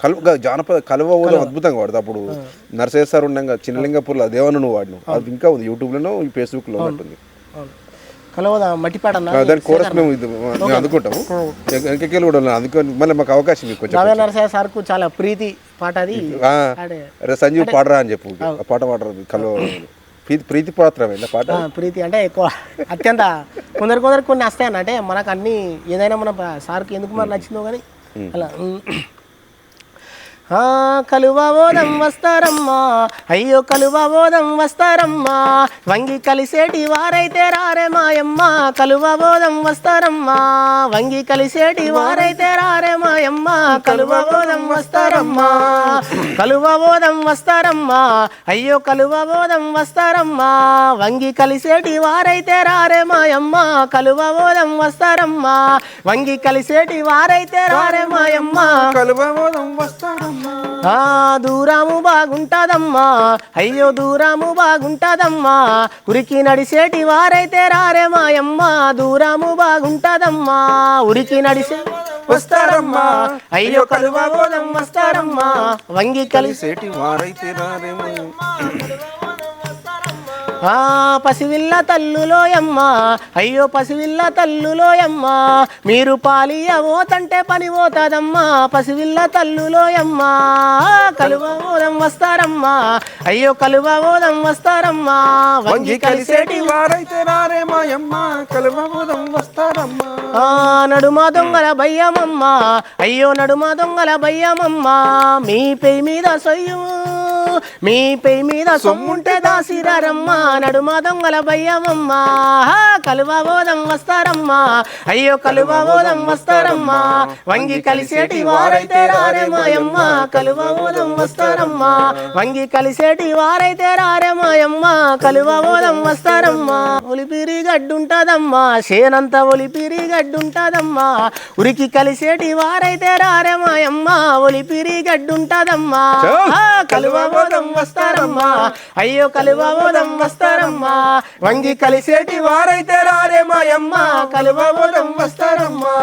కలువ జానపద కలువ ఊదం అద్భుతంగా వాడదు అప్పుడు నరసేశ్వర సార్ ఉండగా చిన్నలింగపూర్లో దేవన్న నువ్వు వాడినావు. అది ఇంకా ఉంది. యూట్యూబ్లోనో ఫేస్బుక్లో ఆ, దాని కోరస్ మేము అందుకుంటాము. ఇంకెళ్ళి కూడా అందుకని మళ్ళీ మాకు అవకాశం కొంచెం సార్కు చాలా ప్రీతి పాట అది. సంజీవ్ పాడరా అని చెప్పు. ఆ పాట పాడరు కలువ. ప్రీతి ప్రీతి పాత్రమే పాట? ప్రీతి అంటే ఎక్కువ అత్యంత కొందరు కొందరు కొన్ని వస్తాయన్న అంటే మనకు అన్ని ఏదైనా మన సార్కి ఎందుకు మరి నచ్చిందో కానీ అలా ఉమ్. కలువ వస్తారమ్మా. అయ్యో కలువ వస్తారమ్మా. వంగి కలిసేటి వారైతే రారే మాయమ్మ. కలువ వస్తారమ్మా. వంగి కలిసేటి వారైతే రారే మాయమ్మ. కలువ వస్తారమ్మా. కలువ వస్తారమ్మా. అయ్యో కలువ వస్తారమ్మా. వంగి కలిసేటి వారైతే రారే మాయమ్మ. కలువ వస్తారమ్మా. వంగి కలిసేటి వారైతే రారే మాయమ్మ. కలువబోధం వస్తారమ్మా. ఆ దూరము బాగుంటదమ్మా. అయ్యో దూరము బాగుంటదమ్మా. ఉరికి నడిసేటి వారైతే రారే మాయమ్మ. దూరము బాగుంటదమ్మా. ఉరికి నడిసే వస్తారమ్మా. అయ్యో కలువ వస్తారమ్మా. వంగి కలిసేటి వారైతే రారే పసివిల్ల తల్లులోయమ్మ అయ్యో పసివిల్ల తల్లులోయమ్మ మీరు పాలియ పోతంటే పని పోతాదమ్మా పసివిల్ల తల్లులోయమ్మ కలువ ఓదం వస్తారమ్మా. అయ్యో కలువ ఓదం వస్తారమ్మా. వంగి కలిసేటి వారైతే రారే మాయమ్మ కలువబోధం వస్తారమ్మా. ఆ నడుమ దొంగల భయ్యమమ్మ. అయ్యో నడుమ దొంగల భయ్యమమ్మ. మీ పెయి మీద సొయ్యు. మీ పెయి మీద సొమ్ముంటే దాసిరారమ్మ నడుమ దొంగల భయ్యమమ్మ కలువ ఓదం వస్తారమ్మా. అయ్యో కలువ ఓదం వస్తారమ్మా. వంగి కలిసేటి వారైతే రారే మాయమ్మ కలువ ఓదం వస్తారమ్మా. వంగి కలిసేటి వారైతే రారే మాయమ్మ కలువ ఓదం వస్తారమ్మా. ఒలిపిరి గడ్డుంటదమ్మా. సేనంత ఒలిపిరి గడ్డుంటదమ్మా. ఉరికి కలిసేటి వారైతే రారే మాయమ్మ ఒలిపిరి గడ్డుంటదమ్మా. కలువమోదం వస్తారమ్మా. అయ్యో కలువమోదం వస్తారమ్మా. వంగి కలిసేటి వారైతే రారే మాయమ్మ. కలువమోదం వస్తారమ్మా.